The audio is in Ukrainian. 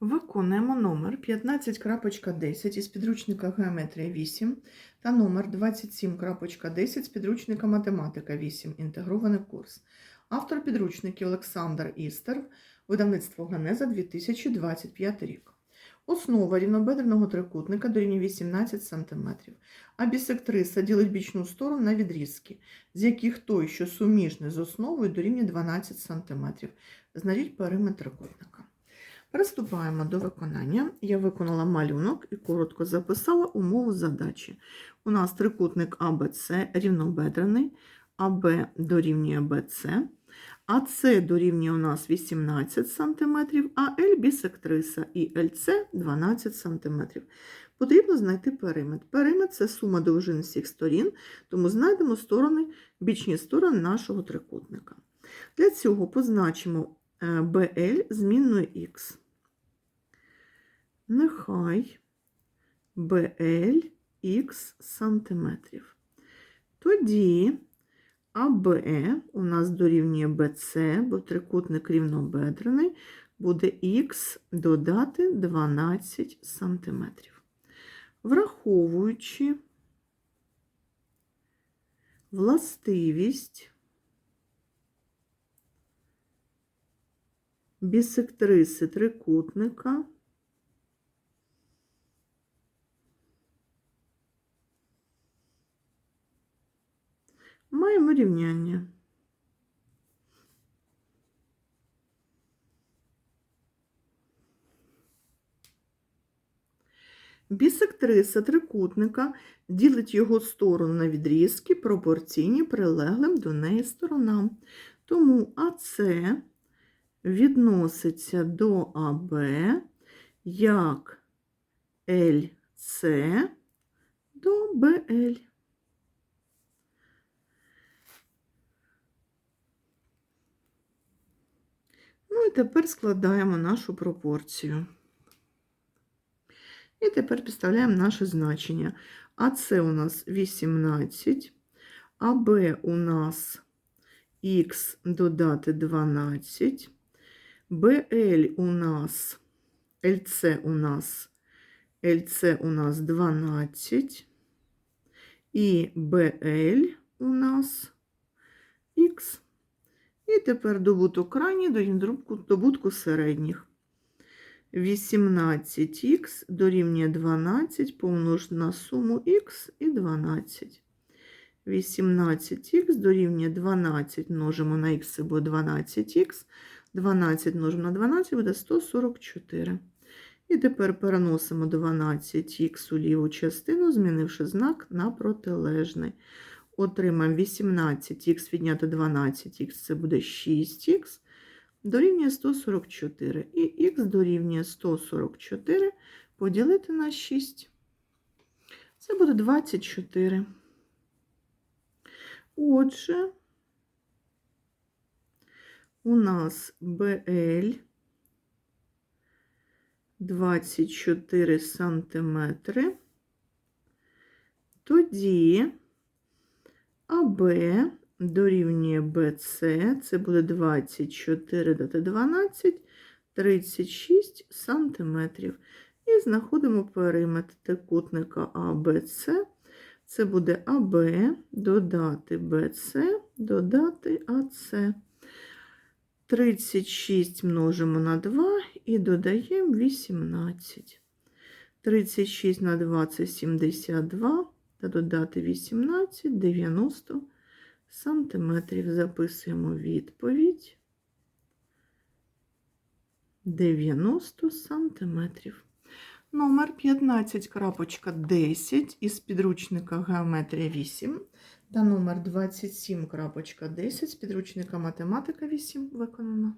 Виконуємо номер 15.10 із підручника Геометрія 8 та номер 27.10 з підручника Математика 8. Інтегрований курс. Автор підручників Олександр Істер, видавництво Генеза 2025 рік. Основа рівнобедреного трикутника дорівнює 18 см, а бісектриса ділить бічну сторону на відрізки, з яких той, що суміжний з основою, дорівнює 12 см. Знайдіть периметр трикутника. Приступаємо до виконання. Я виконала малюнок і коротко записала умову задачі. У нас трикутник АБЦ рівнобедрений, АБ дорівнює БЦ, АЦ дорівнює у нас 18 см, а L бісектриса і ЛЦ 12 см. Потрібно знайти периметр. Периметр це сума довжин всіх сторін, тому знайдемо сторони, бічні сторони нашого трикутника. Для цього позначимо BL змінною Х. Нехай BL Х сантиметрів. Тоді АБ у нас дорівнює BC, бо трикутник рівнобедрений, буде Х додати 12 сантиметрів. Враховуючи властивість бісектриси трикутника маємо рівняння. Бісектриса трикутника ділить його сторону на відрізки, пропорційні прилеглим до неї сторонам. Тому АЦ відноситься до АБ як ЛЦ до БЛ. Ну і тепер складаємо нашу пропорцію. І тепер підставляємо наше значення. АЦ у нас 18, АБ у нас х додати 12, БЛ у нас, ЛЦ у нас, ЛЦ у нас 12, і БЛ у нас х. І тепер добуток крайній до добутку середніх. 18х дорівнює 12 помножити на суму х і 12. 18х дорівнює 12 множимо на х, це 12х. 12 множимо на 12 буде 144. І тепер переносимо 12х у ліву частину, змінивши знак на протилежний. Отримаємо 18х відняти 12х, це буде 6х, дорівнює 144. І х дорівнює 144 поділити на 6. Це буде 24. Отже, у нас БЛ 24 сантиметри. Тоді АБ дорівнює БЦ, це буде 24 дати 12, 36 сантиметрів. І знаходимо периметр трикутника АБЦ. Це буде АБ додати БЦ, додати АЦ. 36 множимо на 2 і додаємо 18. 36 на 2 це 72, та додати 18, 90 сантиметрів. Записуємо відповідь 90 сантиметрів. Номер 15.10 із підручника Геометрія 8 та номер 27.10 з підручника Математика 8 виконано.